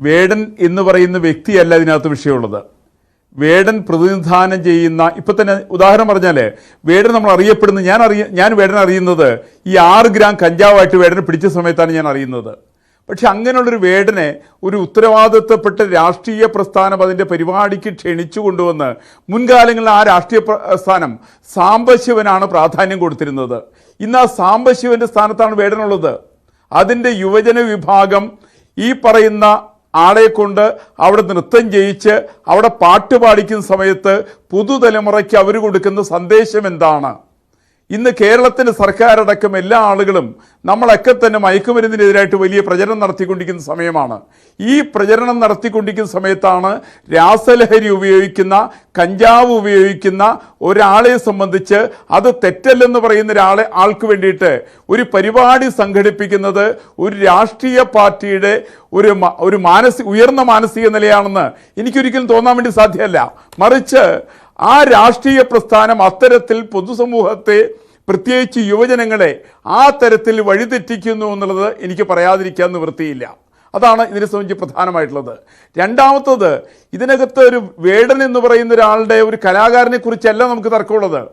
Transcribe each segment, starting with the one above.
വേടൻ എന്ന് പറയുന്ന വ്യക്തിയല്ല ഇതിനകത്ത് വിഷയമുള്ളത്. വേടൻ പ്രതിനിധാനം ചെയ്യുന്ന ഇപ്പൊ തന്നെ ഉദാഹരണം പറഞ്ഞാൽ വേടൻ നമ്മൾ അറിയപ്പെടുന്നത് ഞാൻ അറിയ ഞാൻ വേടൻ അറിയുന്നത് ഈ ആറ് ഗ്രാം കഞ്ചാവായിട്ട് വേടനെ പിടിച്ച സമയത്താണ് ഞാൻ അറിയുന്നത്. പക്ഷെ അങ്ങനെയുള്ളൊരു വേടനെ ഒരു ഉത്തരവാദിത്വപ്പെട്ട രാഷ്ട്രീയ പ്രസ്ഥാനം അതിന്റെ പരിപാടിക്ക് ക്ഷണിച്ചു കൊണ്ടുവന്ന് മുൻകാലങ്ങളിൽ ആ രാഷ്ട്രീയ പ്രസ്ഥാനം സാംബശിവനാണ് പ്രാധാന്യം കൊടുത്തിരുന്നത്. ഇന്ന് ആ സാംബശിവന്റെ സ്ഥാനത്താണ് വേടനുള്ളത്. അതിന്റെ യുവജന വിഭാഗം ഈ പറയുന്ന ആളെ കൊണ്ട് അവിടെ നൃത്തം ചെയ്യിച്ച് അവിടെ പാട്ട് പാടിക്കുന്ന സമയത്ത് പുതുതലമുറയ്ക്ക് അവർ കൊടുക്കുന്ന സന്ദേശം എന്താണ്? ഇന്ന് കേരളത്തിന്റെ സർക്കാരടക്കം എല്ലാ ആളുകളും നമ്മളൊക്കെ തന്നെ മയക്കുമരുന്നിനെതിരായിട്ട് വലിയ പ്രചരണം നടത്തിക്കൊണ്ടിരിക്കുന്ന സമയമാണ്. ഈ പ്രചരണം നടത്തിക്കൊണ്ടിരിക്കുന്ന സമയത്താണ് രാസലഹരി ഉപയോഗിക്കുന്ന കഞ്ചാവ് ഉപയോഗിക്കുന്ന ഒരാളെ സംബന്ധിച്ച് അത് തെറ്റല്ലെന്ന് പറയുന്ന ഒരാളെ ആൾക്ക് വേണ്ടിയിട്ട് ഒരു പരിപാടി സംഘടിപ്പിക്കുന്നത് ഒരു രാഷ്ട്രീയ പാർട്ടിയുടെ ഒരു ഒരു മാനസിക ഉയർന്ന മാനസിക നിലയാണെന്ന് എനിക്കൊരിക്കലും തോന്നാൻ വേണ്ടി സാധ്യമല്ല. മറിച്ച് ആ രാഷ്ട്രീയ പ്രസ്ഥാനം അത്തരത്തിൽ പൊതുസമൂഹത്തെ പ്രത്യേകിച്ച് യുവജനങ്ങളെ ആ തരത്തിൽ വഴിതെറ്റിക്കുന്നു എന്നുള്ളത് എനിക്ക് പറയാതിരിക്കാൻ നിവൃത്തിയില്ല. അതാണ് ഇതിനെ സംബന്ധിച്ച് പ്രധാനമായിട്ടുള്ളത്. രണ്ടാമത്തത് ഇതിനകത്ത് ഒരു വേടൻ എന്ന് പറയുന്ന ഒരാളുടെ ഒരു കലാകാരനെ കുറിച്ചല്ല നമുക്ക് തർക്കമുള്ളത്.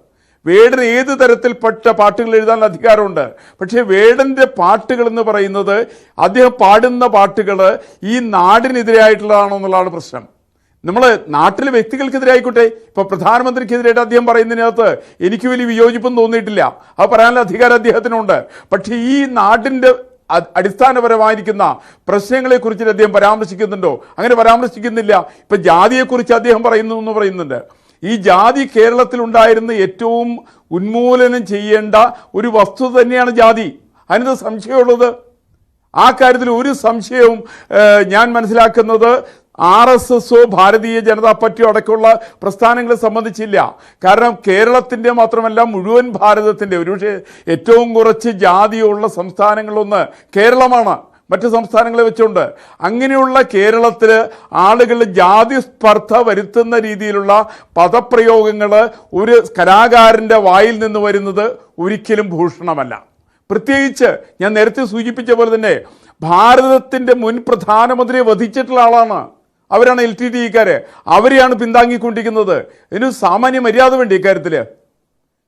വേടൻ ഏത് തരത്തിൽപ്പെട്ട പാട്ടുകൾ എഴുതാൻ അധികാരമുണ്ട്. പക്ഷേ വേടന്റെ പാട്ടുകൾ എന്ന് പറയുന്നത് അദ്ദേഹം പാടുന്ന പാട്ടുകൾ ഈ നാടിനെതിരായിട്ടുള്ളതാണോ എന്നുള്ളതാണ് പ്രശ്നം. നമ്മൾ നാട്ടിലെ വ്യക്തികൾക്കെതിരെ ആയിക്കോട്ടെ ഇപ്പൊ പ്രധാനമന്ത്രിക്കെതിരായിട്ട് അദ്ദേഹം പറയുന്നതിനകത്ത് എനിക്ക് വലിയ വിയോജിപ്പും തോന്നിയിട്ടില്ല. അത് പറയാനുള്ള അധികാരം അദ്ദേഹത്തിനുണ്ട്. പക്ഷേ ഈ നാടിന്റെ അടിസ്ഥാനപരമായിരിക്കുന്ന പ്രശ്നങ്ങളെ കുറിച്ച് അദ്ദേഹം പരാമർശിക്കുന്നുണ്ടോ? അങ്ങനെ പരാമർശിക്കുന്നില്ല. ഇപ്പൊ ജാതിയെക്കുറിച്ച് അദ്ദേഹം പറയുന്നു എന്ന് പറയുന്നുണ്ട്. ഈ ജാതി കേരളത്തിൽ ഉണ്ടായിരുന്ന ഏറ്റവും ഉന്മൂലനം ചെയ്യേണ്ട ഒരു വസ്തു തന്നെയാണ് ജാതി. അതിനത് സംശയമുള്ളത്? ആ കാര്യത്തിൽ ഒരു സംശയവും ഞാൻ മനസ്സിലാക്കുന്നത് ആർ എസ് എസോ ഭാരതീയ ജനതാ പാർട്ടിയോ അടക്കമുള്ള പ്രസ്ഥാനങ്ങളെ സംബന്ധിച്ചില്ല. കാരണം കേരളത്തിന്റെ മാത്രമല്ല മുഴുവൻ ഭാരതത്തിന്റെ ഒരുപക്ഷെ ഏറ്റവും കുറച്ച് ജാതിയുള്ള സംസ്ഥാനങ്ങളൊന്ന് കേരളമാണ്. മറ്റ് സംസ്ഥാനങ്ങളെ വെച്ചുകൊണ്ട് അങ്ങനെയുള്ള കേരളത്തിൽ ആളുകൾ ജാതി സ്പർദ്ധ വരുത്തുന്ന രീതിയിലുള്ള പദപ്രയോഗങ്ങൾ ഒരു കലാകാരന്റെ വായിൽ നിന്ന് വരുന്നത് ഒരിക്കലും ഭൂഷണമല്ല. പ്രത്യേകിച്ച് ഞാൻ നേരത്തെ സൂചിപ്പിച്ച പോലെ തന്നെ ഭാരതത്തിന്റെ മുൻ പ്രധാനമന്ത്രിയെ വധിച്ചിട്ടുള്ള ആളാണ് അവരാണ് എൽ ടി ടി ഇക്കാര്. അവരെയാണ് പിന്താങ്ങിക്കൊണ്ടിരിക്കുന്നത്. ഇതിന് സാമാന്യ മര്യാദ വേണ്ടി ഇക്കാര്യത്തിൽ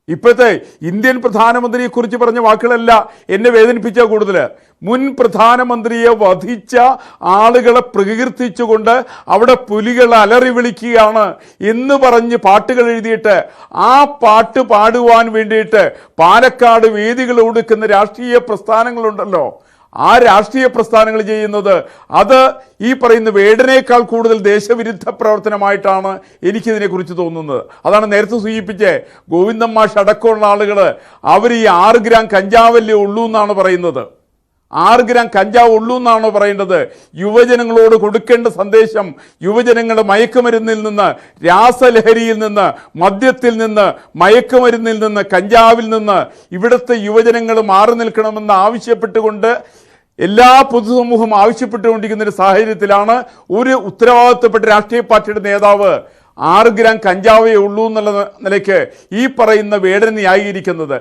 ഇപ്പോഴത്തെ ഇന്ത്യൻ പ്രധാനമന്ത്രിയെ കുറിച്ച് പറഞ്ഞ വാക്കുകളല്ല എന്നെ വേദനിപ്പിച്ച കൂടുതൽ മുൻ പ്രധാനമന്ത്രിയെ വധിച്ച ആളുകളെ പ്രകീർത്തിച്ചുകൊണ്ട് അവിടെ പുലികൾ അലറി വിളിക്കുകയാണ് എന്ന് പറഞ്ഞ് പാട്ടുകൾ എഴുതിയിട്ട് ആ പാട്ട് പാടുവാൻ വേണ്ടിയിട്ട് പാലക്കാട് വേദികൾ ഒടുക്കുന്ന രാഷ്ട്രീയ പ്രസ്ഥാനങ്ങളുണ്ടല്ലോ. ആ രാഷ്ട്രീയ പ്രസ്ഥാനങ്ങൾ ചെയ്യുന്നത്. അത് ഈ പറയുന്ന വേടനേക്കാൾ കൂടുതൽ ദേശവിരുദ്ധ പ്രവർത്തനമായിട്ടാണ് എനിക്കിതിനെക്കുറിച്ച് തോന്നുന്നത്. അതാണ് നേരത്തെ സൂചിപ്പിച്ചേ ഗോവിന്ദൻ മാഷ് അടക്കമുള്ള ആളുകൾ അവർ ഈ ആറ് ഗ്രാം കഞ്ചാവല്ലേ ഉള്ളൂ എന്നാണ് പറയുന്നത്. ആറ് ഗ്രാം കഞ്ചാവ് ഉള്ളൂ എന്നാണോ പറയേണ്ടത്? യുവജനങ്ങളോട് കൊടുക്കേണ്ട സന്ദേശം യുവജനങ്ങൾ മയക്കുമരുന്നിൽ നിന്ന് രാസലഹരിയിൽ നിന്ന് മദ്യത്തിൽ നിന്ന് മയക്കുമരുന്നിൽ നിന്ന് കഞ്ചാവിൽ നിന്ന് ഇവിടുത്തെ യുവജനങ്ങൾ മാറി നിൽക്കണമെന്ന് ആവശ്യപ്പെട്ടുകൊണ്ട് എല്ലാ പൊതുസമൂഹം ആവശ്യപ്പെട്ടുകൊണ്ടിരിക്കുന്ന ഒരു സാഹചര്യത്തിലാണ് ഒരു ഉത്തരവാദിത്തപ്പെട്ട രാഷ്ട്രീയ പാർട്ടിയുടെ നേതാവ് ആറ് ഗ്രാം കഞ്ചാവേ ഉള്ളൂ എന്നുള്ള നിലയ്ക്ക് ഈ പറയുന്ന വേടനെ ന്യായീകരിക്കുന്നത്